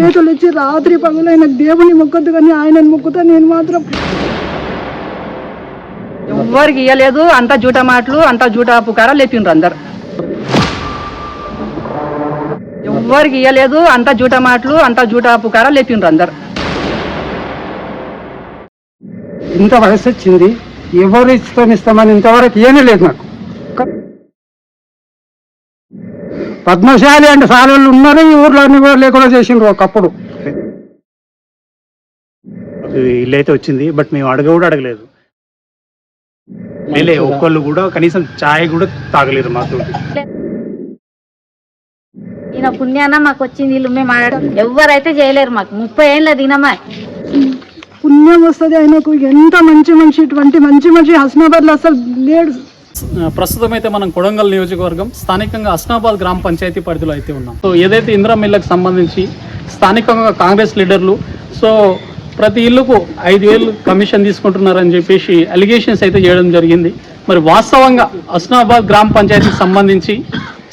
చేతులు ఇచ్చి రాత్రి పగలైన దేవుని మొక్కద్దు కానీ ఆయనను మొక్కుతా నేను మాత్రం. ఎవ్వరికి ఇయ్యలేదు. అంతా జూట మాటలు అంతా జూట పుకారా లేపిండ్రు అందరు. ఎవ్వరికి ఇయ్యలేదు. అంతా జూట మాటలు అంతా జూట పుకారా లేపిండ్రు అందరు. ఇంత వయసు వచ్చింది. ఎవరు ఇస్తాం ఇస్తామని ఇంతవరకు ఏమీ లేదు నాకు. పద్మశాలి అంటే సాలలు ఉన్నారు ఈ ఊర్లో అన్ని కూడా లేకుండా చేసిండ్రు ఒకప్పుడు. ఇల్లు అయితే వచ్చింది బట్ మేము అడగ కూడా అడగలేదు. లేలే ఒక్కళ్ళు కూడా కనీసం ఛాయ్ కూడా తాగలేరు మాతో ఈయన పుణ్యాన మాకు వచ్చింది ఇల్లు మేము ఆడ- ఎవ్వరైతే చేయలేరు మాకు. ముప్పై ఏళ్ళ దినమా. పుణ్యం వస్తుంది ఆయనకు. ఎంత మంచి మనిషి ఇటువంటి మంచి మనిషి హస్నాబాద్లో అసలు లేడు. ప్రస్తుతం అయితే మనం కొడంగల్ నియోజకవర్గం స్థానికంగా అస్నాబాద్ గ్రామ పంచాయతీ పరిధిలో అయితే ఉన్నాం. సో ఏదైతే ఇందిరా మిల్లకు సంబంధించి స్థానికంగా కాంగ్రెస్ లీడర్లు సో ప్రతి ఇల్లుకు ఐదు వేలు కమిషన్ తీసుకుంటున్నారని చెప్పేసి అలిగేషన్స్ అయితే చేయడం జరిగింది. మరి వాస్తవంగా అస్నాబాద్ గ్రామ పంచాయతీకి సంబంధించి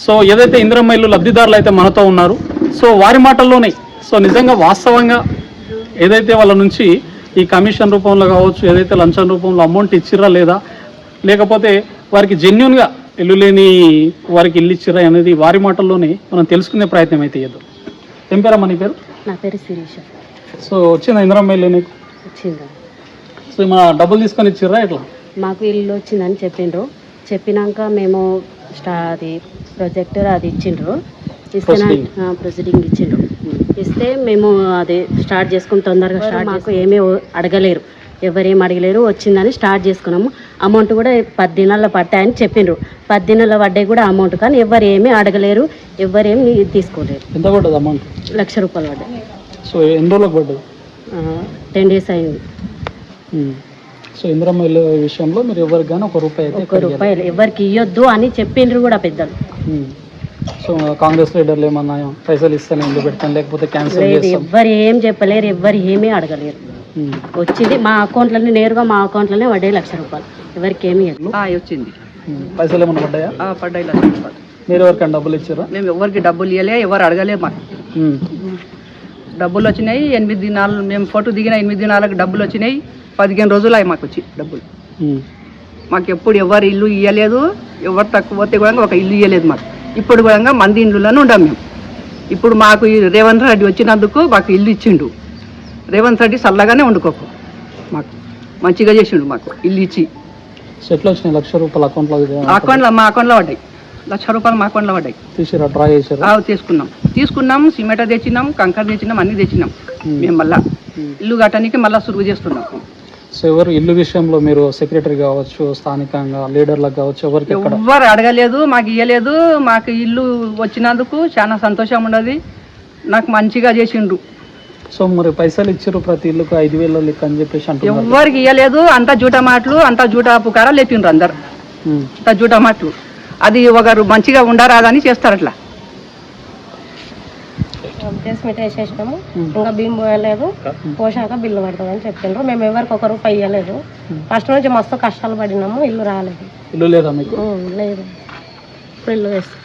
సో ఏదైతే ఇందిరమ్మ ఇల్లు లబ్ధిదారులు అయితే మనతో ఉన్నారు సో వారి మాటల్లోనే సో నిజంగా వాస్తవంగా ఏదైతే వాళ్ళ నుంచి ఈ కమిషన్ రూపంలో కావచ్చు ఏదైతే లంచం రూపంలో అమౌంట్ ఇచ్చిరా లేదా లేకపోతే వారికి జెన్యున్గా ఇల్లు లేని వారికి ఇల్లు ఇచ్చిర్రా అనేది వారి మాటల్లోనే మనం తెలుసుకునే ప్రయత్నం అయితే చేద్దాం. ఏం పేరమ్మా నీ పేరు? నా పేరు శిరీష. సో వచ్చిందా ఇందిరమ్మ ఇల్లు నీకు? వచ్చిందా. సో మన డబ్బులు తీసుకొని ఇచ్చిర్రా ఇట్లా? మాకు ఇల్లు వచ్చిందని చెప్పిండ్రు. చెప్పినాక మేము స్టా అది ప్రొజెక్టర్ అది ఇచ్చిండ్రు. ఇస్తే. ప్రొసీడింగ్ ఇచ్చిండ్రు. ఇస్తే మేము అది స్టార్ట్ చేసుకుని తొందరగా స్టార్ట్ మాకు ఏమీ అడగలేరు. ఎవరేం అడగలేరు వచ్చిందని స్టార్ట్ చేసుకున్నాము. అమౌంట్ కూడా పది దినాల్లో పడతాయని చెప్పిండ్రు. పది దినాల్లో పడ్డాయి కూడా అమౌంట్ కానీ ఎవరు ఏమీ అడగలేరు ఎవరేమి తీసుకోలేరు. ఎంత పడ్డది అమౌంట్? లక్ష రూపాయలు పడ్డాయి. సో ఎన్ని రోజులకు పడ్డది? టెన్ డేస్ అయింది. సో ఇందిరమ్మ ఇల్లు విషయంలో మీరు ఎవరికి కానీ ఒక రూపాయి ఒక్క రూపాయలు ఎవరికి ఇవ్వద్దు అని చెప్పిండ్రు కూడా పెద్దలు. సో కాంగ్రెస్ లీడర్లు ఏమన్నా పైసలు ఇస్తాను ఎందుకు పెడతాను లేకపోతే క్యాన్సిల్ ఎవ్వరు ఏం చెప్పలేరు ఎవ్వరు ఏమీ అడగలేరు. వచ్చింది. మా అకౌంట్లోనే నేరుగా మా అకౌంట్లోనే పడ్డాయి లక్ష రూపాయలు. ఎవరికి ఏమీ వచ్చింది. పైసలు ఏమన్నా పడ్డాయా? ఆ, పడ్డాయి లక్ష రూపాయలు. మీరు ఎవరికైనా డబ్బులు ఇచ్చారా? మేము ఎవరికి డబ్బులు ఇవ్వలే ఎవరు అడగలే మాకు. డబ్బులు వచ్చినాయి ఎనిమిది దినాలు మేము ఫోటో దిగిన ఎనిమిది దినాలకు డబ్బులు వచ్చినాయి పదిహేను రోజులు అవి మాకు వచ్చి డబ్బులు. మాకు ఎప్పుడు ఎవరు ఇల్లు ఇవ్వలేదు ఎవరు తక్కువ పోతే కూడా ఒక ఇల్లు ఇవ్వలేదు మాకు. ఇప్పుడు కూడా మంది ఇళ్ళలోనే ఉండాం మేము. ఇప్పుడు మాకు రేవంత్ రెడ్డి వచ్చినందుకు మాకు ఇల్లు ఇచ్చిండు. రేవంత్ రెడ్డి చల్లగానే వండుకోకు. మాకు మంచిగా చేసిండు మాకు ఇల్లు ఇచ్చి. సో ఎట్లా వచ్చినాయి? లక్ష రూపాయలు అకౌంట్లో అకౌంట్లో మా అకౌంట్లో పడ్డాయి. లక్ష రూపాయలు మా అకౌంట్లో పడ్డాయి. తీసిరా డ్రా చేసారా? తీసుకున్నాం. తీసుకున్నాం సిమెంట్ తెచ్చినాం కంకర తెచ్చినాం అన్ని తెచ్చినాం. మేము. మళ్ళా ఇల్లు కట్టడానికి మళ్ళా సురుగు చేస్తున్నాం. సో ఎవరు ఇల్లు విషయంలో మీరు సెక్రటరీ కావచ్చు స్థానికంగా లీడర్లకు కావచ్చు ఎవరికి ఎవ్వరు అడగలేదు మాకు ఇయ్యలేదు. మాకు ఇల్లు వచ్చినందుకు చాలా సంతోషం ఉండదు. నాకు మంచిగా చేసిండ్రు. సో మరి పైసలు ఇచ్చారు ప్రతి ఇల్లుకు ఐదు వేల లెక్క అని చెప్పేసి అంటున్నారు. ఎవ్వరికి ఇయ్యలేదు. అంతా జూట మాటలు అంతా జూట పుకారా లేపిండ్రు అందరు. అంతా జూట మాటలు. అది ఒకరు మంచిగా ఉండరాదని చేస్తారు అట్లా అడ్జస్ట్మెంట్ వేసేసినాము ఇంకా బియ్యం పోయలేదు. పోసాక బిల్లు పడుతుందని చెప్పిండ్రు. మేము ఎవరికి ఒక రూపాయి ఇవ్వలేదు ఫస్ట్ నుంచి మస్తు కష్టాలు పడినాము. ఇల్లు రాలేదు. ఇల్లు లేదా మీకు? లేదు. ఇప్పుడు ఇల్లు వేస్తాం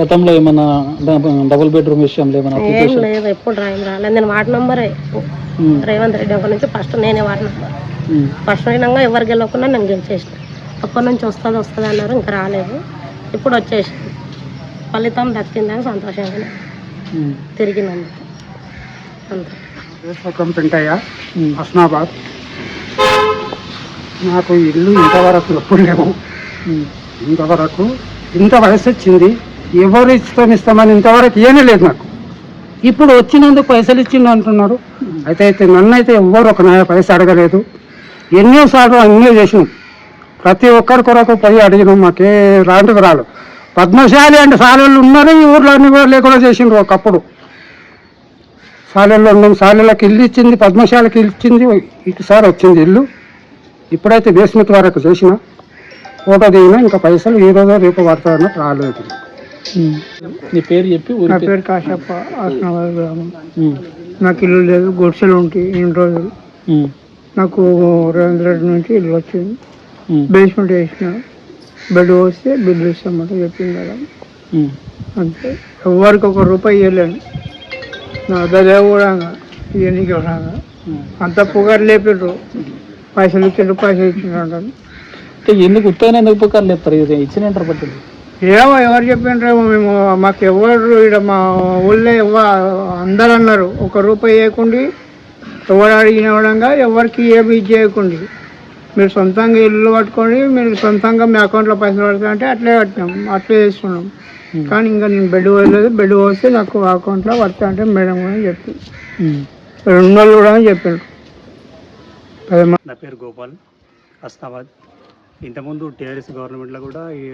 గతంలో ఏమన్నా డ- డబుల్ బెడ్రూమ్ విషయంలో ఏమన్నా ఏం అప్లికేషన్ లేదు ఎప్పుడు రాయం రాలేదు నేను వార్డు నంబరే. రేవంత్ రెడ్డి ఒక నుంచి ఫస్ట్ నేనే వార్డు నంబర్. ఫస్ట్ అయినాక ఎవరు గెలవకుండా నేను గెలిచేసిన. అప్పటి నుంచి వస్తుంది వస్తుంది అన్నారు ఇంకా రాలేదు. ఇప్పుడు వచ్చేసింది ఫలితం దక్కిందని సంతోషంగా. తిరిగినందుకు. అంతే. పెంటయ్య. హస్నాబాద్. నాకు ఇల్లు ఇంతవరకు ఎప్పుడు లేవు. ఇంతవరకు ఇంత వయసు వచ్చింది. ఎవరు ఇస్తాం ఇస్తామని ఇంతవరకు ఏమీ లేదు నాకు. ఇప్పుడు వచ్చినందుకు పైసలు ఇచ్చిండు అంటున్నారు అయితే అయితే నన్ను అయితే ఎవ్వరు ఒక నాయ పైసలు అడగలేదు. ఎన్నోసార్లు అన్నీ చేసినాం. ప్రతి ఒక్కరి కొరకు పోయి అడిగినాం మాకే రాంటికి రాలు పద్మశాలి అంటే సాలెళ్ళు ఉన్నారు ఈ ఊర్లో అన్ని కూడా లేకుండా చేసిండ్రు ఒకప్పుడు. సాలెళ్ళు ఉన్నాం సాలెళ్ళకి ఇల్లు ఇచ్చింది పద్మశాలకి ఇల్లు ఇచ్చింది ఇటుసారి వచ్చింది ఇల్లు. ఇప్పుడైతే బేస్మెంట్ వరకు చేసిన. ఫోటో దిగినా ఇంకా పైసలు ఈ రోజు రేపు పడతారన్నట్టు రాలేదు. నీ పేరు చెప్పి నా పేరు? కాశప్ప హస్నాబాద్ గ్రామం. నాకు ఇల్లు లేదు గుడిసెలు ఉంటాయి ఇన్ని రోజులు. నాకు రేవంత్ రెడ్డి నుంచి ఇల్లు వచ్చింది. బేస్మెంట్ వేసిన. బెడ్ వస్తే బిల్లు ఇస్తామంటే చెప్పింది కదా. అంతే. ఎవరికి ఒక రూపాయి ఇవ్వలేను. నా దగ్గర కూడా ఎన్నిక అంత పొగరు లేపిండ్రు. పైసలు ఇచ్చిండ్రు పైసలు ఇచ్చిండ్రు అంటారు. అంటే ఎందుకు ఉత్తగానే ఎందుకు పుకార్లు చెప్తారు ఇది ఇచ్చిన ఇంటర్ పట్టింది. ఏమో ఎవరు చెప్పిండ్రేమో మేము మాకు ఎవరు ఇక్కడ మా ఊళ్ళో ఎవ అందరు అన్నారు. ఒక రూపాయి వేయకుండి ఎవరు అడిగిన విధంగా ఎవరికి ఏమి ఇది చేయకుండి. మీరు సొంతంగా ఇల్లు కట్టుకొని మీరు సొంతంగా మీ అకౌంట్లో పైసలు పడతా అంటే అట్లే కట్టినాం అట్లే చేసుకున్నాం కానీ ఇంకా నేను బెడ్ పోయలేదు బెడ్ పోస్తే నాకు అకౌంట్లో పడతా అంటే మేడం కూడా చెప్పి. రెండు వాళ్ళు కూడా పది మంది నా పేరు గోపాల్ హస్నాబాద్ ఇంతకుముందు టీఆర్ఎస్ గవర్నమెంట్లో కూడా ఈ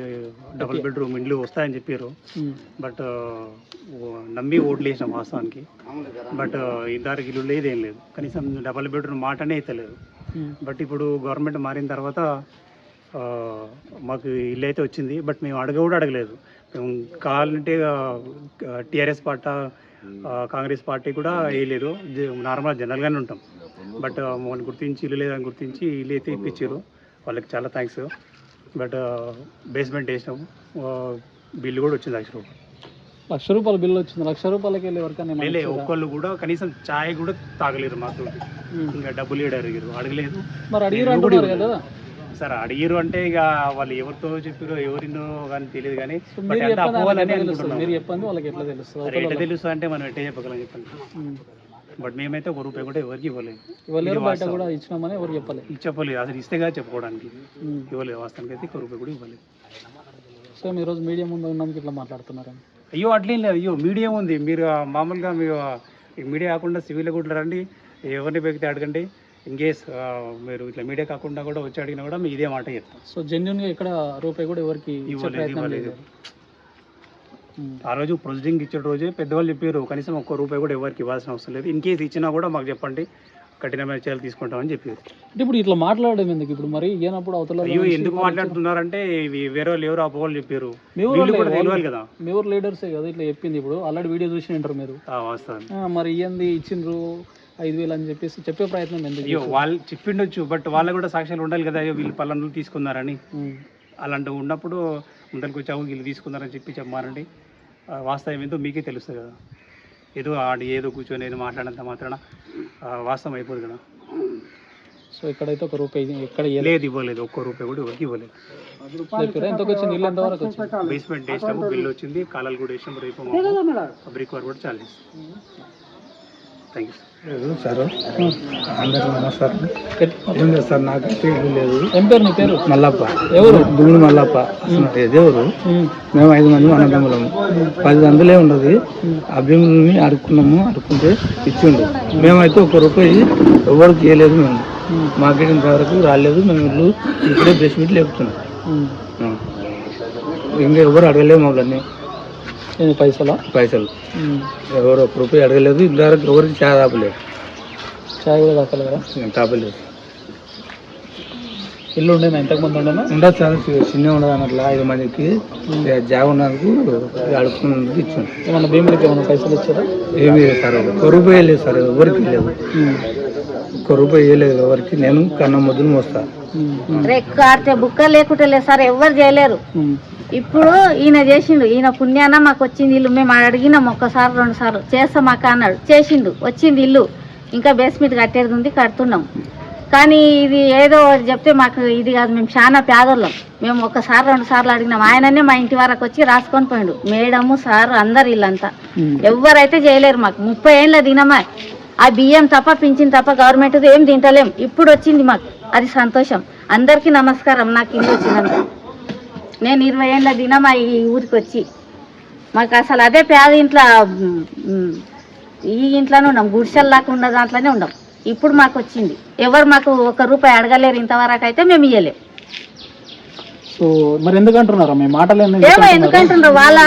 డబుల్ బెడ్రూమ్ ఇండ్లు వస్తాయని చెప్పారు. బట్ నమ్మి ఓట్లు వేసినాం వాస్తవానికి. బట్ ఇద్దరికి ఇల్లు లేదు ఏం లేదు. కనీసం డబుల్ బెడ్రూమ్ మాటనే ఎత్తలేదు. బట్ ఇప్పుడు గవర్నమెంట్ మారిన తర్వాత మాకు ఇల్లు అయితే వచ్చింది. బట్ మేము అడగ కూడా అడగలేదు. మేము కావాలంటే టీఆర్ఎస్ పార్టీ కాంగ్రెస్ పార్టీ కూడా వేయలేదు. నార్మల్ జనరల్గానే ఉంటాం. బట్ మమ్మల్ని గుర్తించి ఇల్లు లేదని గుర్తించి ఇల్లు అయితే ఇప్పించారు. వాళ్ళకి చాలా థ్యాంక్స్ బట్ బేస్మెంట్ వేసినాము బిల్లు కూడా వచ్చింది లక్ష రూపాయలు. లక్ష రూపాయల బిల్లు వచ్చింది. లక్ష రూపాయలకి వెళ్ళి ఎవరికైనా లే? ఒక్కళ్ళు కూడా కనీసం ఛాయ్ కూడా తాగలేరు మాతో. ఇంకా డబ్బులు ఏడు అడిగారు. అడగలేదు. మరి అడిగిరు కదా. సార్ అడిగిరు అంటే ఇక వాళ్ళు ఎవరితో చెప్పారో ఎవరినో కానీ తెలియదు కానీ మీరు చెప్పండి వాళ్ళకి ఎట్లా తెలుస్తుంది అనుకుంటున్నాం మీరు చెప్పండి వాళ్ళకి ఎట్లా తెలుస్తుంది. ఎట్లా అంటే మనం ఎట్టే చెప్పగలం చెప్పండి. బట్ మేమైతే ఒక రూపాయి కూడా ఎవరికి ఇవ్వలేదు బయట. కూడా ఇచ్చినామని ఎవరు చెప్పలేదు. చెప్పలేదు అసలు ఇస్తేగా చెప్పుకోవడానికి. ఉమ్. ఇవ్వలేదు వాస్తవానికి అయితే ఒక రూపాయి కూడా ఇవ్వలేదు. సో మీరు రోజు మీడియా ముందు ఉన్నందుకు ఇట్లా మాట్లాడుతున్నారు అయ్యో అట్లేం లేదు. అయ్యో మీడియా ఉంది. మీరు మామూలుగా మీరు మీడియా కాకుండా సివిల్ కూడా రండి. ఎవరిని పెగితే అడగండి. ఇన్ కేస్ మీరు ఇట్లా మీడియా కాకుండా కూడా వచ్చి అడిగినా కూడా మీ ఇదే మాట చెప్తాం. సో జెన్యున్గా ఇక్కడ రూపాయి కూడా ఎవరికి ఇవ్వలేదు ప్రయత్నం ఇవ్వలేదు లేదు ఉమ్. ఆ రోజు ప్రొసీడింగ్ ఇచ్చే రోజే పెద్దవాళ్ళు చెప్పారు కనీసం ఒక్క రూపాయి కూడా ఎవరికి ఇవ్వాల్సిన అవసరం లేదు. ఇన్ కేసు ఇచ్చినా కూడా మాకు చెప్పండి కఠినమైన చర్యలు తీసుకుంటామని చెప్పారు. అంటే ఇప్పుడు ఇట్లా మాట్లాడడం ఎందుకు? ఇప్పుడు మరి ఈయనప్పుడు అవతల అయ్యో ఎందుకు మాట్లాడుతున్నారంటే ఇవి వేరే వాళ్ళు ఎవరు అపోవాళ్ళు చెప్పారు. మీ ఊరు వీళ్ళు కూడా వాళ్ళే, తెలియాలి కదా. మీ ఊరు లీడర్సే కదా ఇట్లా చెప్పింది ఇప్పుడు? ఆల్రెడీ వీడియో చూసి ఉంటారు మీరు. మరి ఇయ్యంది ఇచ్చిండ్రు ఐదు వేలు అని చెప్పేసి చెప్పే ప్రయత్నం ఎందుకు అయ్యో వాళ్ళు చెప్పిండొచ్చు బట్ వాళ్ళకు కూడా సాక్ష్యాలు ఉండాలి కదా అయ్యో వీళ్ళు పలానా తీసుకున్నారని. అలాంటివి ఉన్నప్పుడు ముందరికి వచ్చావు వీళ్ళు తీసుకున్నారని చెప్పి చెప్పమారండి ఆ, వాస్తవం ఏంటో మీకే తెలుస్తుంది కదా. ఏదో ఆడి ఏదో కూర్చొని ఏదో మాట్లాడినంత మాత్రాన వాస్తవం అయిపోదు కదా. సో ఇక్కడైతే ఒక రూపాయి ఎక్కడ. లేదు ఇవ్వలేదు. ఒక్క రూపాయి కూడా ఎవరికి ఇవ్వలేదు. ఎంతవరకు వచ్చింది? బేస్మెంట్ వేసినాము బిల్లు వచ్చింది కాలాలు కూడా వేసినాము రేపు బ్రిక్ వర్క్ కూడా చాలు థ్యాంక్ యూ సార్ సార్. అందరికీ నమస్కారం. ఏం లేదు సార్ నాకైతే ఇల్లు లేదు. ఏం పేరు నీ పేరు? మల్లప్ప. ఎవరు? దుమ్ముడు మల్లప్ప. దేవుడు. మేము ఐదు మంది అన్నదమ్ములము పది వందలే ఉండదు. ఆ భీములని అడుక్కున్నాము అడుక్కుంటే ఇచ్చిండు మేమైతే ఒక రూపాయి ఎవరికి ఇవ్వలేదు మేము. మాకు ఇంతవరకు రాలేదు మేము ఇల్లు ఇక్కడే బేస్మెంట్ లేపుతున్నాం. ఉమ్. ఆ. ఇంకా ఎవరు అడగలేము వాళ్ళని. ఎన్ని పైసలా? పైసలు. ఎవరు ఒక రూపాయి అడగలేదు ఇంతవరకు ఎవరికి చా తాపలేదు. చాయ్ కూడా తాకలే కదా? తాపలేదు. ఇల్లు ఉండేనా? ఇంతకు ముందు ఉండేనా? ఉండదు సార్ చిన్న ఉండదు అన్నట్లు ఐదు మందికి. జాగ ఉన్నందుకు అడుక్కున్నందుకు ఇచ్చాం ఏమన్నా భీములకి ఏమన్నా పైసలు ఇచ్చారా? ఏమీ లేదు సార్ ఒక్క రూపాయి లేదు సార్ ఎవరికి లేదు. ఒక్క రూపాయి ఇవ్వలేదు ఎవరికి. నేను కన్న ముద్దులు మోస్తా. ఉమ్. రెక్కు ఆడితే బుక్క లేకుంటే లేదు సార్ ఎవ్వరు చేయలేరు. ఇప్పుడు ఈయన చేసిండు ఈయన పుణ్యాన మాకు వచ్చింది ఇల్లు మేము అడిగినాం ఒక్కసారి రెండు సార్లు. చేస్తాం అక్క అన్నాడు. చేసిండు వచ్చింది ఇల్లు. ఇంకా బేస్మెంట్ కట్టేది ఉంది కడుతున్నాం. కానీ ఇది ఏదో చెప్తే మాకు ఇది కాదు మేము చాలా పేదోళ్ళం. మేము ఒకసారి రెండు సార్లు అడిగినాం. ఆయననే మా ఇంటి వరకు వచ్చి రాసుకొని పోయిండు. మేడము సారు అందరు ఇల్లంతా. ఉమ్. ఎవ్వరైతే చేయలేరు మాకు. ముప్పై ఏళ్ళ దినమా. ఆ బియ్యం తప్ప పింఛన్ తప్ప గవర్నమెంట్ ఏం తింటలేం. ఇప్పుడు వచ్చింది మాకు. అది సంతోషం. అందరికీ నమస్కారం. నాకు ఇల్లు వచ్చినందుకు. నేను ఇరవై ఏళ్ళ దినమా ఈ ఊరికి వచ్చి మాకు అసలు అదే పేద ఇంట్లో ఈ ఇంట్లోనే ఉన్నాం. గుడిసెల్లాగా ఉన్న దాంట్లోనే ఉన్నాం. ఇప్పుడు మాకు వచ్చింది. ఎవరు మాకు ఒక రూపాయి అడగలేరు ఇంతవరకు అయితే మేము ఇయ్యలేం. సో మరి ఎందుకు అంటున్నారా మీ మాటలు? ఏమో ఎందుకంటుండ్రు వాళ్ళ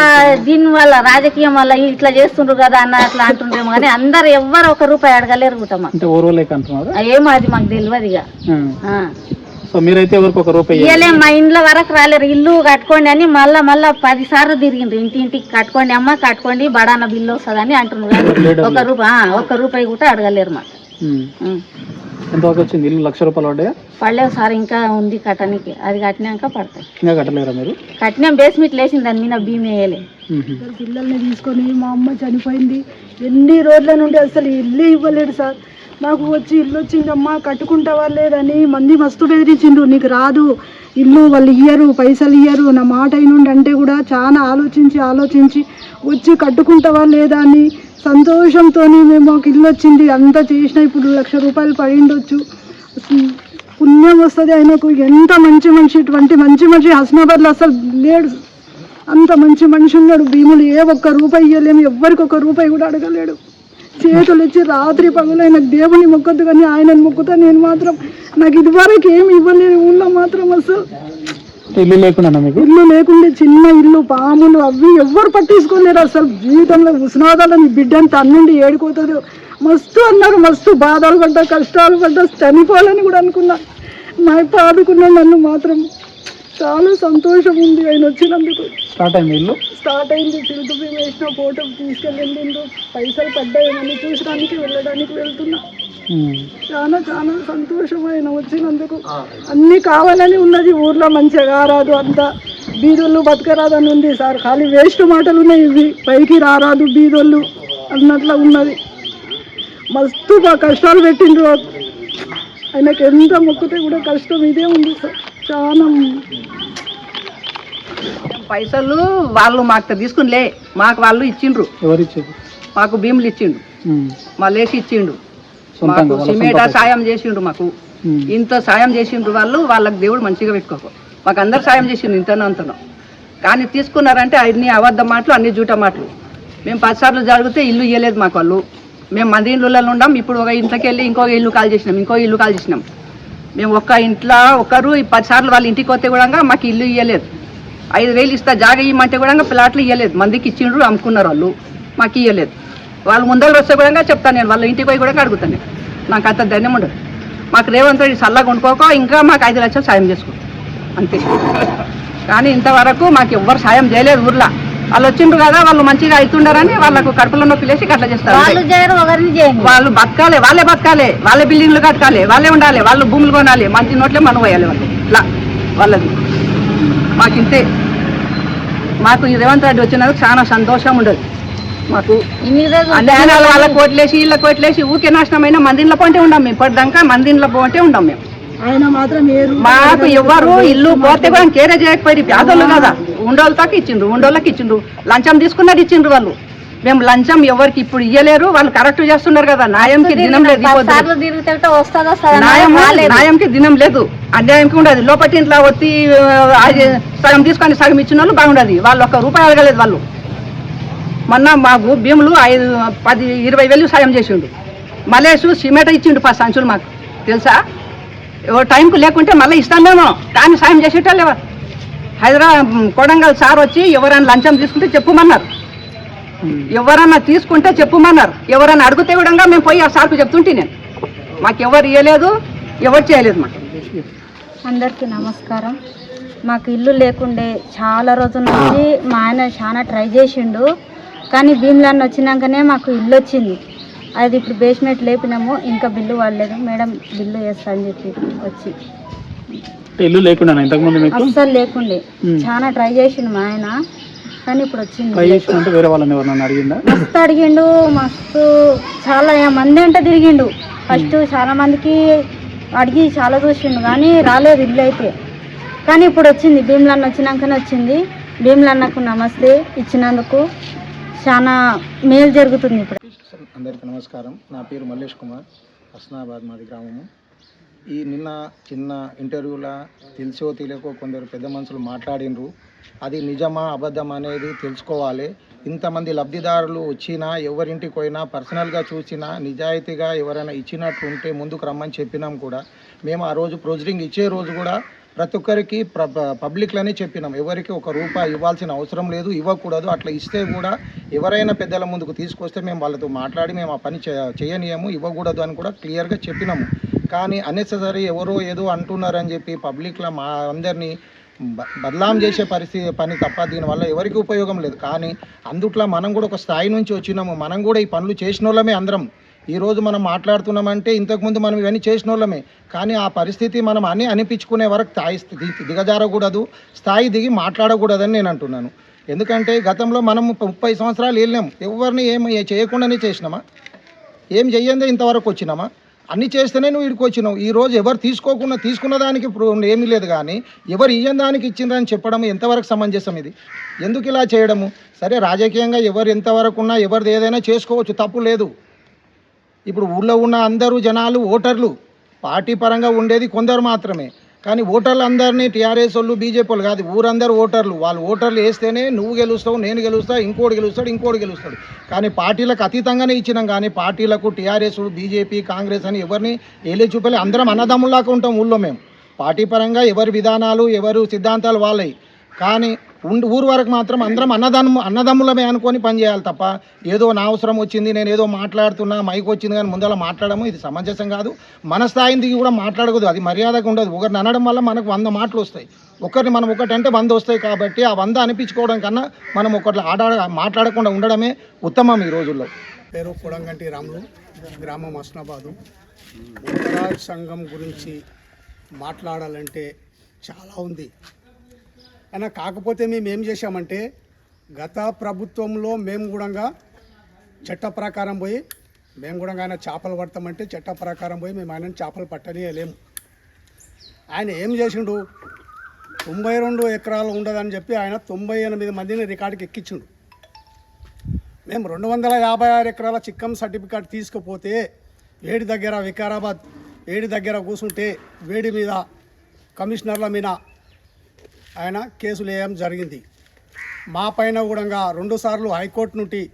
దీని వల్ల రాజకీయం వల్ల ఇట్లా చేస్తుండ్రు కదా అన్న అట్లా అంటుండ్రేమో కానీ అందరు ఎవ్వరు ఒక రూపాయి అడగలేరు గుట్టమ్మ అంటే ఓర్వలేక అంటున్నారా? ఏమో అది మాకు తెలియదు ఇక. సో మీరైతే ఎవరికి ఒక రూపాయి మా ఇంట్లో వరకు రాలేరు. ఇల్లు కట్టుకోండి అని మళ్ళా మళ్ళా పది సార్లు తిరిగిండ్రు. ఇంటి ఇంటికి కట్టుకోండి అమ్మ కట్టుకోండి బడాన బిల్లు వస్తుందని అంటున్నారు. ఒక రూపాయి ఆ, ఒక్క రూపాయి కూడా అడగలేరు మాకు. ఉం. ఎంతవరకు వచ్చింది ఇల్లు లక్ష రూపాయలు పడ్డాయా? పడలేవు సార్ ఇంకా ఉంది కట్టనికి. అది కట్టినాక పడతాయి. ఇంకా కట్టలేరా మీరు? కట్టినాం బేస్మెంట్ లేచింది దాని మీద భీమ్ వేయలే. పిల్లల్ని తీసుకొని మా అమ్మ చనిపోయింది. ఎన్ని రోజుల నుండి అసలు ఇల్లు ఇవ్వలేడు సార్. నాకు వచ్చి ఇల్లు వచ్చిందమ్మా కట్టుకుంటావా లేదని మంది మస్తు బెదిరించిండ్రు. నీకు రాదు ఇల్లు వాళ్ళు ఇయ్యరు పైసలు ఇయ్యరు. నా మాట అయినుండి అంటే కూడా చాలా ఆలోచించి ఆలోచించి వచ్చి కట్టుకుంటావా లేదా అని సంతోషంతో మేము మాకు ఇల్లు వచ్చింది. అంతా చేసిన ఇప్పుడు లక్ష రూపాయలు పడిండొచ్చు. పుణ్యం వస్తుంది ఆయనకు. ఎంత మంచి మనిషి ఇటువంటి మంచి మనిషి హస్నాబాద్లో అసలు లేడు. అంత మంచి మనిషి ఉన్నాడు. భీములు ఏ ఒక్క రూపాయి ఇవ్వలేము ఎవ్వరికి ఒక రూపాయి కూడా అడగలేడు. చేతులు ఇచ్చి రాత్రి పగులై నాకు దేవుని మొక్కద్దు కానీ ఆయనను మొక్కుతా నేను మాత్రం నాకు ఇదివరకు ఏమి ఇవ్వలేదు ఊళ్ళో మాత్రం అసలు. ఇల్లు లేకుండా మీకు? ఇల్లు లేకుండే చిన్న ఇల్లు పాములు అవి ఎవ్వరు పట్టించుకోలేరు అసలు. జీవితంలో ఉష్ణోదాలు నీ బిడ్డని తన్నుండి ఏడిపోతుందో మస్తు అన్నారు మస్తు బాధలు పడ్డా కష్టాలు పడ్డా చనిపోవాలని కూడా అనుకున్నా. మా ఆదుకున్నాడు నన్ను మాత్రం చాలా సంతోషం ఉంది ఆయన వచ్చినందుకు. స్టార్ట్ అయింది ఇల్లు? స్టార్ట్ అయింది తిరుగు మేము వేసిన ఫోటో తీసుకెళ్ళిండు. పైసలు పడ్డాయేమని చూసడానికి వెళ్ళడానికి వెళ్తున్నా. ఉమ్. చాలా చాలా సంతోషమైన వచ్చినందుకు. అన్ని కావాలని ఉన్నది ఊర్లో మంచిగా కారాదు అంతా. బీదోళ్ళు బతకరాదు అని ఉంది సార్. ఖాళీ వేస్ట్ మాటలు ఉన్నాయి ఇవి. పైకి రారాదు బీదోళ్ళు అన్నట్ల ఉన్నది. మస్తు బా కష్టాలు పెట్టిండ్రు. ఆయనకి ఎంత మొక్కితే కూడా కష్టం ఇదే ఉంది సార్. చాలా పైసలు వాళ్ళు మాకు తీసుకునిలే. మాకు వాళ్ళు ఇచ్చిండ్రు. ఎవరు మాకు భీములు ఇచ్చిండు. మా లేసి ఇచ్చిండు మాకు సిమేటా సాయం చేసిండు మాకు. ఇంత సాయం చేసిండ్రు వాళ్ళు వాళ్ళకి దేవుడు మంచిగా పెట్టుకోకు. మాకు అందరు సాయం చేసిండు ఇంతనో అంతనో. కానీ తీసుకున్నారంటే అన్ని అబద్ధ మాటలు అన్ని జూట మాటలు. మేము పది సార్లు జరిగితే ఇల్లు ఇవ్వలేదు మాకు వాళ్ళు. మేము మంది ఇళ్ళలో ఉండం ఇప్పుడు ఒక ఇంట్లోకి వెళ్ళి ఇంకో ఇల్లు కాల్ చేసినాం ఇంకో ఇల్లు కాల్ చేసినాం. మేము ఒక్క ఇంట్లో ఒకరు ఈ పది సార్లు వాళ్ళ ఇంటికి వస్తే కూడా మాకు ఇల్లు ఇవ్వలేదు ఐదు వేలు ఇస్తా జాగ ఇవ్వమంటే కూడా ప్లాట్లు ఇవ్వలేదు మందికి ఇచ్చిండ్రు అమ్ముకున్నారు వాళ్ళు. మాకు ఇవ్వలేదు వాళ్ళు ముందరు వస్తే కూడా చెప్తాను నేను వాళ్ళ ఇంటికి పోయి కూడా అడుగుతాను నాకు అంత ధన్యం ఉండదు. మాకు రేవంత్ రెడ్డి చల్లగా కొనుక్కోక ఇంకా మాకు ఐదు లక్షలు సాయం చేసుకో. అంతే. కానీ ఇంతవరకు మాకు ఎవ్వరు సాయం చేయలేదు ఊర్లో. వాళ్ళు వచ్చిండ్రు కదా వాళ్ళు మంచిగా అవుతుండారని వాళ్ళకు కడుపులో నొప్పి లేసి అట్లా చేస్తారు. వాళ్ళు బతకాలి వాళ్ళే బతకాలి వాళ్ళే బిల్డింగ్లు కట్టాలి వాళ్ళే ఉండాలి వాళ్ళు భూములు కొనాలి మంచి నోట్లే మనం పోయాలి వాళ్ళు ఇట్లా వాళ్ళది. మాకు ఇంతే మాకు ఈ రేవంత్ రెడ్డి వచ్చినందుకు చాలా సంతోషం ఉండదు. మాకు వాళ్ళ కోట్లేసి వీళ్ళ కోట్లేసి ఊకే నాశనమైన మందింట్లో పోంటే ఉండం మేము. ఇప్పటిదాకా మందింట్లో పోంటే ఉండం మేము. ఆయన మాత్రం మాకు ఎవరు ఇల్లు పోతే కూడా కేరే చేయకపోయి పేదోళ్ళు కదా. ఉండోళ్ళు దాకా ఇచ్చిండ్రు ఉండోళ్ళకి ఇచ్చిండ్రు. లంచం తీసుకున్నది ఇచ్చిండ్రు వాళ్ళు. మేము లంచం ఎవరికి ఇప్పుడు ఇయ్యలేరు వాళ్ళు కరెక్ట్ చేస్తున్నారు కదా. న్యాయంకి దినం లేదు న్యాయంకి దినం లేదు. అన్యాయంకి ఉండదు. లోపటి ఇంట్లో వచ్చి సగం తీసుకొని సగం ఇచ్చిన వాళ్ళు బాగుండదు. వాళ్ళు ఒక్క రూపాయి అడగలేదు వాళ్ళు. మొన్న మాకు భీములు ఐదు పది ఇరవై వేలు సాయం చేసిండు. మలేసు సిమెంట్ ఇచ్చిండు పది సంచులు మాకు. తెలుసా? టైంకు లేకుంటే మళ్ళీ ఇస్తామేమో. కానీ సాయం చేసేటోళ్ళు ఎవరు? హైదరాబాద్ కొడంగల్ సార్ వచ్చి ఎవరైనా లంచం తీసుకుంటే చెప్పుమన్నారు. ఎవరన్నా తీసుకుంటే చెప్పుమన్నారు. ఎవరైనా అడిగితే కూడా మేము పోయి ఆ సార్కు చెప్తుంటే నేను. మాకు ఎవరు ఇవ్వలేదు ఎవరు చేయలేదు మాకు. అందరికీ నమస్కారం. మాకు ఇల్లు లేకుండే చాలా రోజుల నుంచి మా ఆయన చాలా ట్రై చేసిండు. కానీ భీమ్లాన్ వచ్చినాకనే మాకు ఇల్లు వచ్చింది. అది ఇప్పుడు బేస్మెంట్ లేపినాము ఇంకా బిల్లు వాడలేదు. మేడం బిల్లు వేస్తా అని చెప్పి వచ్చి. ఇల్లు లేకుండా అస్సలు లేకుండే. చాలా ట్రై చేసిండు మా ఆయన కానీ ఇప్పుడు వచ్చింది. వేరే వాళ్ళని అడిగిందా? మస్తు అడిగిండు మస్తు చాలా మంది అంటే తిరిగిండు. ఫస్ట్ చాలా మందికి అడిగి చాలా చూసిండు కానీ రాలేదు ఇల్లు అయితే. కానీ ఇప్పుడు వచ్చింది భీమ్లన్న వచ్చినాకనే వచ్చింది. భీమ్లన్నకు నమస్తే ఇచ్చినందుకు. చాలా మేలు జరుగుతుంది ఇప్పుడు. అందరికీ నమస్కారం. నా పేరు మల్లేష్ కుమార్. హస్నాబాద్ మాది గ్రామము. ఈ నిన్న చిన్న ఇంటర్వ్యూలో తెలిసో తెలియకో కొందరు పెద్ద మనుషులు మాట్లాడినరు. అది నిజమా అబద్ధం అనేది తెలుసుకోవాలి. ఇంతమంది లబ్ధిదారులు వచ్చినా ఎవరింటికి పోయినా పర్సనల్గా చూసినా నిజాయితీగా ఎవరైనా ఇచ్చినట్టు ఉంటే ముందుకు రమ్మని చెప్పినాం కూడా. మేము ఆ రోజు ప్రొసీడింగ్ ఇచ్చే రోజు కూడా ప్రతి ఒక్కరికి ప్ర పబ్లిక్లోనే చెప్పినాం. ఎవరికి ఒక రూపాయి ఇవ్వాల్సిన అవసరం లేదు ఇవ్వకూడదు. అట్లా ఇస్తే కూడా ఎవరైనా పెద్దల ముందుకు తీసుకొస్తే మేము వాళ్ళతో మాట్లాడి మేము ఆ పని చేయ చేయనీయము ఇవ్వకూడదు అని కూడా క్లియర్గా చెప్పినాము. కానీ అన్నెసరీ ఎవరో ఏదో అంటున్నారని చెప్పి పబ్లిక్లో మా అందరినీ బదలాం చేసే పరిస్థితి పని తప్ప దీనివల్ల ఎవరికి ఉపయోగం లేదు. కానీ అందుట్లో మనం కూడా ఒక స్థాయి నుంచి వచ్చినాము. మనం కూడా ఈ పనులు చేసిన వాళ్ళమే అందరం. ఈ రోజు మనం మాట్లాడుతున్నామంటే ఇంతకుముందు మనం ఇవన్నీ చేసిన వాళ్ళమే కానీ ఆ పరిస్థితి మనం అని అనిపించుకునే వరకు స్థాయి దిగజారకూడదు. స్థాయి దిగి మాట్లాడకూడదని నేను అంటున్నాను. ఎందుకంటే గతంలో మనం ముప్పై సంవత్సరాలు వెళ్ళినాం ఎవరిని ఏం చేయకుండానే చేసినామా? ఏం చెయ్యందే ఇంతవరకు వచ్చినామా? అన్ని చేస్తేనే నువ్వు ఇక్కడికి వచ్చినావు. ఈరోజు ఎవరు తీసుకోకుండా తీసుకున్న దానికి ఇప్పుడు ఏమీ లేదు కానీ ఎవరు ఇయ్యని దానికి ఇచ్చిందని చెప్పడం ఎంతవరకు సమంజసం ఇది? ఎందుకు ఇలా చేయడము? సరే రాజకీయంగా ఎవరు ఎంతవరకు ఉన్నా ఎవరిది ఏదైనా చేసుకోవచ్చు. తప్పు లేదు. ఇప్పుడు ఊళ్ళో ఉన్న అందరూ జనాలు ఓటర్లు. పార్టీ పరంగా ఉండేది కొందరు మాత్రమే. కానీ ఓటర్లు అందరినీ టీఆర్ఎస్ వాళ్ళు బీజేపీ వాళ్ళు కాదు ఊరందరూ ఓటర్లు. వాళ్ళు ఓటర్లు వేస్తేనే నువ్వు గెలుస్తావు నేను గెలుస్తా ఇంకోటి గెలుస్తాడు ఇంకోటి గెలుస్తాడు. కానీ పార్టీలకు అతీతంగానే ఇచ్చినాం కానీ పార్టీలకు టీఆర్ఎస్ బీజేపీ కాంగ్రెస్ అని ఎవరిని ఏలే చూపలే. అందరం అన్నదమ్ములాగా ఉంటాం ఊళ్ళో మేము. పార్టీ పరంగా ఎవరి విధానాలు ఎవరు సిద్ధాంతాలు వాళ్ళవి. కానీ ఉండి ఊరు వరకు మాత్రం అందరం అన్నదమ్ము అన్నదమ్ములమే అనుకొని పనిచేయాలి తప్ప ఏదో నా అవసరం వచ్చింది నేను ఏదో మాట్లాడుతున్నా మైక్ వచ్చింది కానీ ముందర మాట్లాడము ఇది సమంజసం కాదు. మన స్థాయిని దిగి కూడా మాట్లాడకూడదు అది మర్యాదగా ఉండదు. ఒకరిని అనడం వల్ల మనకు వంద మాటలు వస్తాయి. ఒకరిని మనం ఒకటంటే వంద వస్తాయి కాబట్టి ఆ వంద అనిపించుకోవడం కన్నా మనం ఒకటి ఆడ మాట్లాడకుండా ఉండడమే ఉత్తమం ఈ రోజుల్లో. పేరు కొడంగంటి రాములు గ్రామం అస్నాబాదు. ఉత్తరాజ్ సంఘం గురించి మాట్లాడాలంటే చాలా ఉంది. అయినా కాకపోతే మేము ఏం చేశామంటే గత ప్రభుత్వంలో మేము కూడా చట్ట ప్రకారం పోయి మేము కూడా ఆయన చేపలు పడతామంటే చట్ట ప్రకారం పోయి మేము ఆయన చేపలు పట్టనియలేము. ఆయన ఏం చేసిండు? తొంభై రెండు ఎకరాలు ఉండదని చెప్పి ఆయన తొంభై ఎనిమిది మందిని రికార్డుకి ఎక్కించిండు. మేము రెండు వందల యాభై ఆరు ఎకరాల చిక్కం సర్టిఫికేట్ తీసుకుపోతే వేడి దగ్గర వికారాబాద్ వేడి దగ్గర కూర్చుంటే వేడి మీద కమిషనర్ల మీద ఆయన కేసులు వేయడం జరిగింది. మా పైన కూడా రెండు సార్లు హైకోర్టు నుండి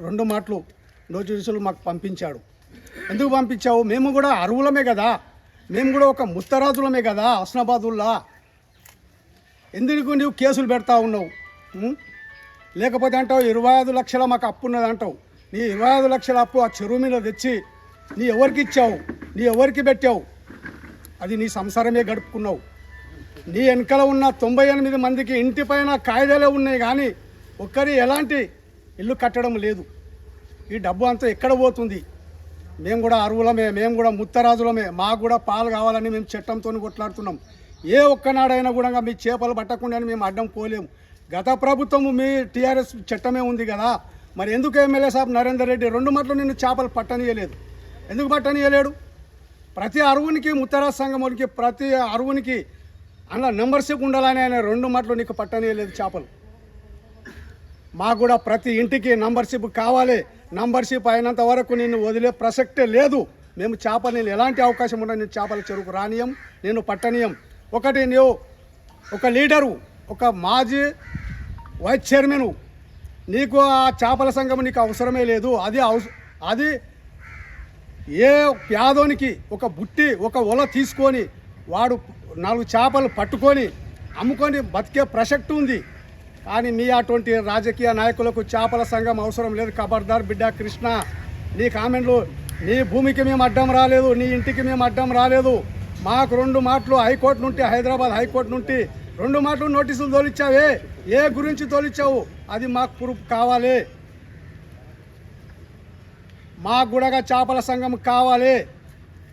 రెండు మాటలు నోటీసులు మాకు పంపించాడు. ఎందుకు పంపించావు? మేము కూడా అరువులమే కదా. మేము కూడా ఒక ముత్తరాజులమే కదా హస్నాబాదుల్లా. ఎందుకు నువ్వు కేసులు పెడతా ఉన్నావు? లేకపోతే అంటావు ఇరవై ఐదు లక్షల మాకు అప్పు ఉన్నది అంటావు. నీ ఇరవై ఐదు లక్షల అప్పు ఆ చెరువు మీద తెచ్చి నీ ఎవరికి ఇచ్చావు? నీ ఎవరికి పెట్టావు? అది నీ సంసారమే గడుపుకున్నావు. నీ వెనకల ఉన్న తొంభై ఎనిమిది మందికి ఇంటి పైన కాయిదాలే ఉన్నాయి కానీ ఒక్కరి ఎలాంటి ఇల్లు కట్టడం లేదు. ఈ డబ్బు అంతా ఎక్కడ పోతుంది? మేము కూడా అరువులమే మేము కూడా ముత్తరాజులమే. మాకు కూడా పాలు కావాలని మేము చట్టంతో కొట్లాడుతున్నాం. ఏ ఒక్కనాడైనా కూడా మీ చేపలు పట్టకుండా మేము అడ్డం పోలేము. గత ప్రభుత్వము మీ టీఆర్ఎస్ చట్టమే ఉంది కదా. మరి ఎందుకు ఎమ్మెల్యే సాబ్ నరేందర్ రెడ్డి రెండు మట్లు నిన్ను చేపలు పట్టనీయలేదు? ఎందుకు పట్టనీయలేడు? ప్రతి అరువునికి ముత్తరాజ్ సంఘమునికి ప్రతి అరువునికి అలా నెంబర్షిప్ ఉండాలని ఆయన రెండు మాటలు నీకు పట్టనీయలేదు చేపలు. మాకు కూడా ప్రతి ఇంటికి నంబర్షిప్ కావాలి. నంబర్షిప్ అయినంత వరకు నిన్ను వదిలే ప్రసక్తే లేదు. మేము చేప నేను ఎలాంటి అవకాశం ఉండదు నేను చేపల చెరుకు రానియం నేను పట్టనీయం. ఒకటి నువ్వు ఒక లీడరు ఒక మాజీ వైస్ చైర్మన్ నీకు ఆ చేపల సంఘం నీకు అవసరమే లేదు. అది అవస అది ఏ పేదోనికి ఒక బుట్టి ఒక ఒల తీసుకొని వాడు నాలుగు చేపలు పట్టుకొని అమ్ముకొని బతికే ప్రసక్తి ఉంది. కానీ మీ అటువంటి రాజకీయ నాయకులకు చేపల సంఘం అవసరం లేదు. ఖబర్దార్ బిడ్డ కృష్ణ నీ కామెంట్లు నీ భూమికి మేము అడ్డం రాలేదు నీ ఇంటికి మేము అడ్డం రాలేదు. మాకు రెండు మాటలు హైకోర్టు నుండి హైదరాబాద్ హైకోర్టు నుండి రెండు మాటలు నోటీసులు తోలిచ్చావే. ఏ గురించి తోలిచ్చావు? అది మాకు ప్రూఫ్ కావాలి. మాకు కూడా చేపల సంఘం కావాలి.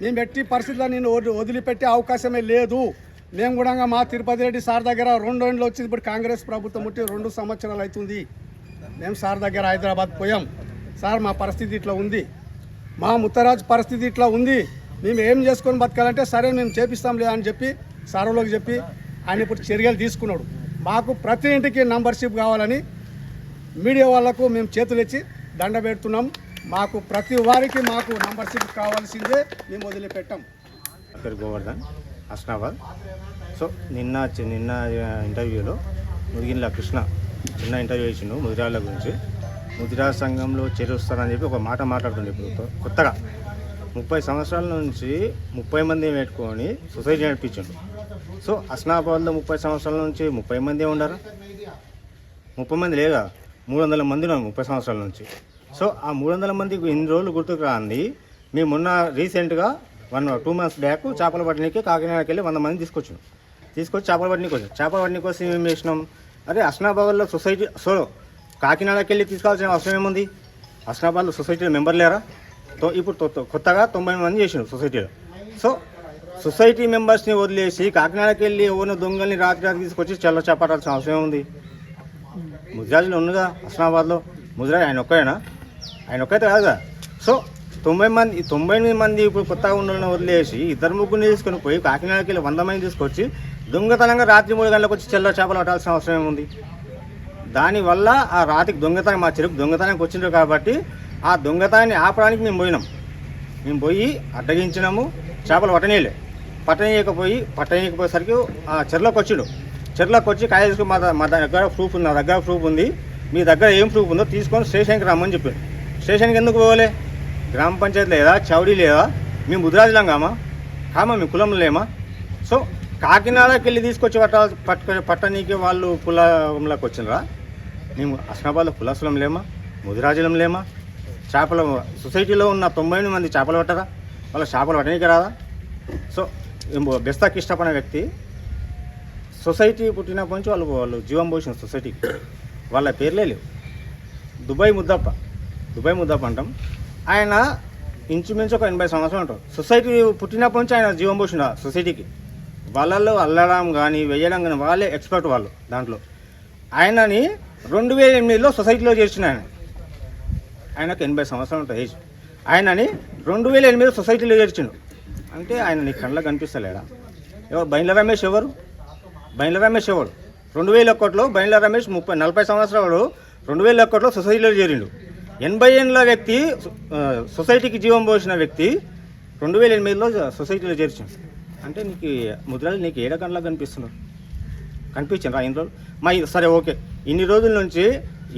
మేము ఎట్టి పరిస్థితుల్లో నేను వదిలి- వదిలిపెట్టే అవకాశమే లేదు. మేము కూడా మా తిరుపతి రెడ్డి సార్ దగ్గర రెండు ఏళ్ళు వచ్చింది. ఇప్పుడు కాంగ్రెస్ ప్రభుత్వం ఉంటే రెండు సంవత్సరాలు అవుతుంది. మేము సార్ దగ్గర హైదరాబాద్ పోయాం. సార్ మా పరిస్థితి ఇట్లా ఉంది. మా ముత్తరాజు పరిస్థితి ఇట్లా ఉంది. మేము ఏం చేసుకొని బతకాలంటే సరే మేము చేపిస్తాంలే అని చెప్పి సార్లోకి చెప్పి ఆయన ఇప్పుడు చర్యలు తీసుకున్నాడు. మాకు ప్రతి ఇంటికి నంబర్షిప్ కావాలని మీడియా వాళ్ళకు మేము చేతులు ఇచ్చి దండ పెడుతున్నాం. మాకు ప్రతి వారికి మాకు నంబర్షిప్ కావాల్సిందే మేము వదిలిపెట్టాం. పేరు గోవర్ధన్ హస్నాబాద్ సో నిన్న నిన్న ఇంటర్వ్యూలో మురిగిన్ల కృష్ణ చిన్న ఇంటర్వ్యూ ఇచ్చిండు ముదిరాళ్ళ గురించి. ముదిరా సంఘంలో చేరుస్తానని చెప్పి ఒక మాట మాట్లాడుతుండే ఇప్పుడు. కొత్తగా. ముప్పై సంవత్సరాల నుంచి ముప్పై మంది పెట్టుకొని సొసైటీ నడిపించండు. సో హస్నాబాద్లో ముప్పై సంవత్సరాల నుంచి ముప్పై మంది ఉండరు? ముప్పై మంది లేదా? మూడు వందల మంది ఉన్నారు ముప్పై సంవత్సరాల నుంచి. సో ఆ మూడు వందల మందికి ఇన్ని రోజులు గుర్తుకు రాంది. మేమున్న రీసెంట్గా వన్ టూ మంత్స్ బ్యాక్ చేపల పట్టణికి కాకినాడకి వెళ్ళి వంద మంది తీసుకొచ్చాం తీసుకొచ్చి చేపల పట్టణికి వచ్చాం. చేపల పట్టణి కోసం ఏం చేసినాం? అరే అస్నాబాద్లో సొసైటీ సో కాకినాడకి వెళ్ళి తీసుకోవాల్సిన అవసరం ఏముంది? అస్నాబాద్లో సొసైటీలో మెంబర్ లేరా? తో ఇప్పుడు కొత్తగా తొంభై మంది చేసినాం సొసైటీలో. సో సొసైటీ మెంబర్స్ని వదిలేసి కాకినాడకి వెళ్ళి ఎవరిని దొంగల్ని రాత్రి రాత్రి తీసుకొచ్చి చల్ల చేపట్టాల్సిన అవసరం ఉంది ముదిరాజులు ఉన్నదా హస్నాబాద్లో ముదిరాజు ఆయన ఒక్కడేనా? ఆయన ఒక్కైతే కాదుగా. సో తొంభై మంది తొంభై ఎనిమిది మంది ఇప్పుడు కొత్తగా ఉండడం వదిలేసి ఇద్దరు ముగ్గురిని తీసుకొని పోయి కాకినాడకి వెళ్ళి వంద మంది తీసుకొచ్చి దొంగతనంగా రాత్రి మూడు గంటలకు వచ్చి చెల్ల చేపలు పట్టాల్సిన అవసరం ఏముంది? దానివల్ల ఆ రాతికి దొంగతనం మా చెరుకు దొంగతనానికి వచ్చిండ్రు కాబట్టి ఆ దొంగతనాన్ని ఆపడానికి మేము పోయినాం. మేము పోయి అడ్డగించినాము చేపలు పట్టనీయలే. పట్టనీయకపోయి పట్టనీయకపోయేసరికి ఆ చెర్లోకి వచ్చిండు. చెర్లోకి వచ్చి కాయలు మా మా దగ్గర ప్రూఫ్ ఉంది నా దగ్గర ప్రూఫ్ ఉంది. మీ దగ్గర ఏం ప్రూఫ్ ఉందో తీసుకొని స్టేషన్కి రమ్మని చెప్పాడు. స్టేషన్కి ఎందుకు పోవాలి? గ్రామ పంచాయతీ లేదా? చౌడీ లేదా? మేము ముదిరాజులం కామా? కామా మీ కులం లేమా? సో కాకినాడకి వెళ్ళి తీసుకొచ్చి పట్ట పట్టుకొని పట్టనీకి వాళ్ళు కులంలోకి వచ్చినరా మేము అస్నాబాద్లో కులాసులం లేమా? ముదిరాజులం లేమా? చేపల సొసైటీలో ఉన్న తొంభై ఎనిమిది మంది చేపలు పట్టరా? వాళ్ళ చేపలు పట్టనీకి రాదా? సో బెస్తాకి ఇష్టపడిన వ్యక్తి సొసైటీ పుట్టినప్పటి నుంచి వాళ్ళు వాళ్ళు జీవం పోసిన సొసైటీకి. వాళ్ళ పేర్లే లేవు. దుబాయ్ ముద్దప్ప. దుబాయ్ ముద్దప్ప అంటాం ఆయన ఇంచుమించు ఒక ఎనభై సంవత్సరాలు ఉంటారు. సొసైటీ పుట్టినప్పటి నుంచి ఆయన జీవం పోసిన సొసైటీకి. వాళ్ళల్లో అల్లడం కానీ వేయడం కానీ వాళ్ళే ఎక్స్పర్ట్ వాళ్ళు దాంట్లో. ఆయనని రెండు వేల ఎనిమిదిలో సొసైటీలో చేర్చిన ఆయన. ఆయనకు ఎనభై సంవత్సరాలు ఉంటుంది ఏజ్. ఆయనని రెండు వేల ఎనిమిదిలో సొసైటీలో చేర్చిండు. అంటే ఆయన నీ కళ్ళ కనిపిస్తలేడా? ఎవరు? బైన్ల రమేష్ ఎవరు? బైన్ల రమేష్ ఎవరు? రెండు వేల ఒకటిలో బైన్ల రమేష్ ముప్పై నలభై సంవత్సరాలు రెండు వేల ఒకటిలో సొసైటీలో చేరిండు. ఎనభై ఏళ్ళ వ్యక్తి సొసైటీకి జీవం పోసిన వ్యక్తి రెండు వేల ఎనిమిదిలో సొసైటీలో చేర్చిండు. అంటే నీకు ముద్రలు నీకు ఏడ కళ్ళకు కనిపిస్తున్నారు కనిపించింది ఇన్ని రోజులు. మా సరే ఓకే. ఇన్ని రోజుల నుంచి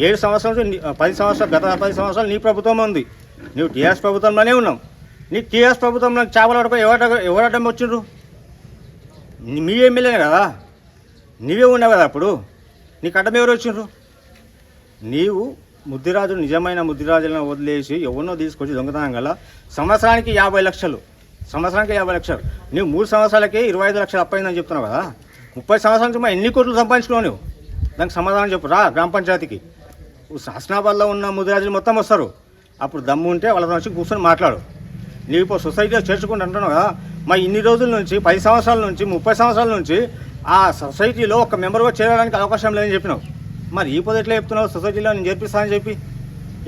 ఏడు సంవత్సరాల నుంచి పది సంవత్సరాలు గత పది సంవత్సరాలు నీ ప్రభుత్వం ఉంది. నువ్వు టీఆర్ఎస్ ప్రభుత్వంలోనే ఉన్నావు. నీ టీఆర్ఎస్ ప్రభుత్వంలో చేపలు పడక ఎవడ ఎవరు అడ్డం వచ్చిండ్రు మీ ఎమ్మెల్యేనే కదా? నీవే ఉన్నావు కదా అప్పుడు? నీకు అడ్డం ఎవరు వచ్చిండ్రు? నీవు ముద్దిరాజులు నిజమైన ముద్దిరాజులను వదిలేసి ఎవరినో తీసుకొచ్చి దొంగతనం గల సంవత్సరానికి యాభై లక్షలు. సంవత్సరానికి యాభై లక్షలు. నువ్వు మూడు సంవత్సరాలకే ఇరవై ఐదు లక్షలు అప్పయిందని చెప్తున్నావు కదా? ముప్పై సంవత్సరాల నుంచి మా ఎన్ని కోట్లు సంపాదించుకున్నావు నువ్వు దానికి సమాధానం చెప్పు. రా గ్రామ పంచాయతీకి. హస్నాబాద్లో ఉన్న ముదిరాజులు మొత్తం వస్తారు. అప్పుడు దమ్ము ఉంటే వాళ్ళతో వచ్చి కూర్చొని మాట్లాడు. నీవు ఇప్పుడు సొసైటీలో చేర్చుకుంటూ అంటున్నావు కదా? మా ఇన్ని రోజుల నుంచి పది సంవత్సరాల నుంచి ముప్పై సంవత్సరాల నుంచి ఆ సొసైటీలో ఒక మెంబర్గా చేరడానికి అవకాశం లేదని చెప్పినావు. మరి ఈ పొద్దు ఎట్లా చెప్తున్నావు? సొసైటీలో నేను చేర్పిస్తానని చెప్పి.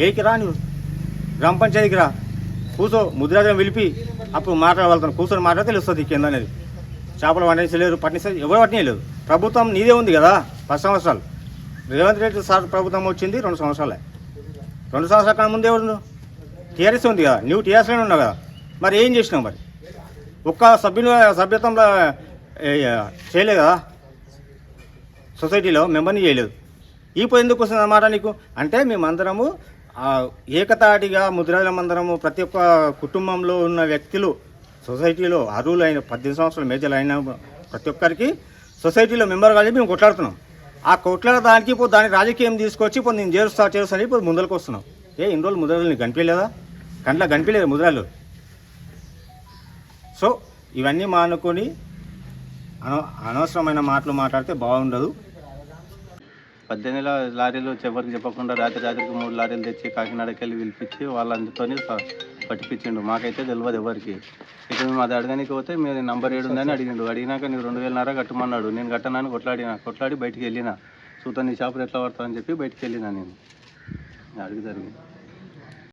ఏకి రా నువ్వు గ్రామ పంచాయతీకి రా. కూర్చో ముద్రాజం పిలిపి అప్పుడు మాట్లాడగలుగుతాను. కూర్చొని మాట్లాడితే తెలుస్తుంది కింద అనేది. చేపలు పండించలేరు పట్టించలేదు ఎవరు పట్టించలేదు ప్రభుత్వం నీదే ఉంది కదా పది సంవత్సరాలు. రేవంత్ రెడ్డి సార్ ప్రభుత్వం వచ్చింది రెండు సంవత్సరాలే. రెండు సంవత్సరాల కన్నా ముందే ఎవరు టీఆర్ఎస్ ఉంది కదా నువ్వు టీఆర్ఎస్లోనే ఉన్నావు కదా. మరి ఏం చేసినావు మరి? ఒక్క సభ్యులు సభ్యత్వంలో చేయలేదు కదా? సొసైటీలో మెంబర్ని చేయలేదు. ఈ ఎందుకు వస్తుంది అన్నమాట నీకు? అంటే మేమందరము ఆ, ఏకతాటిగా ముద్రాజమందరము ప్రతి ఒక్క కుటుంబంలో ఉన్న వ్యక్తులు సొసైటీలో అర్హులైన పద్దెనిమిది సంవత్సరాలు మేజర్లు అయిన ప్రతి ఒక్కరికి సొసైటీలో మెంబర్ కలిసి మేము కొట్లాడుతున్నాం. ఆ కొట్లాడడానికి ఇప్పుడు దాని రాజకీయం తీసుకొచ్చి ఇప్పుడు నేను చేరుస్తా చేరుస్తా అని ఇప్పుడు ముందరకు వస్తున్నాం. ఏ ఇన్ని రోజులు ముద్రలు నీకు కనిపించలేదా? కంట్లో కనిపించలేదు ముద్రాలు. సో ఇవన్నీ మానుకొని అనవసరమైన మాటలు మాట్లాడితే బాగుండదు. పద్దెనిమిది లారీలు ఎవరికి చెప్పకుండా రాత్రి రాత్రికి మూడు లారీలు తెచ్చి కాకినాడకి వెళ్ళి పిలిపించి వాళ్ళందరితోని పట్టిపించిండు. మాకైతే తెలియదు ఎవరికి. ఇక మేము అది అడగడానికి పోతే మీరు నంబర్ ఏడు ఉందని అడిగిండు. అడిగినాక నీకు రెండు వేలన్నర కట్టమన్నాడు. నేను కట్టనని కొట్లాడినా. కొట్లాడి బయటికి వెళ్ళిన. చూత నీ షాపులు ఎట్లా పడతా అని చెప్పి బయటికి వెళ్ళినా నేను. అడిగి జరిగింది.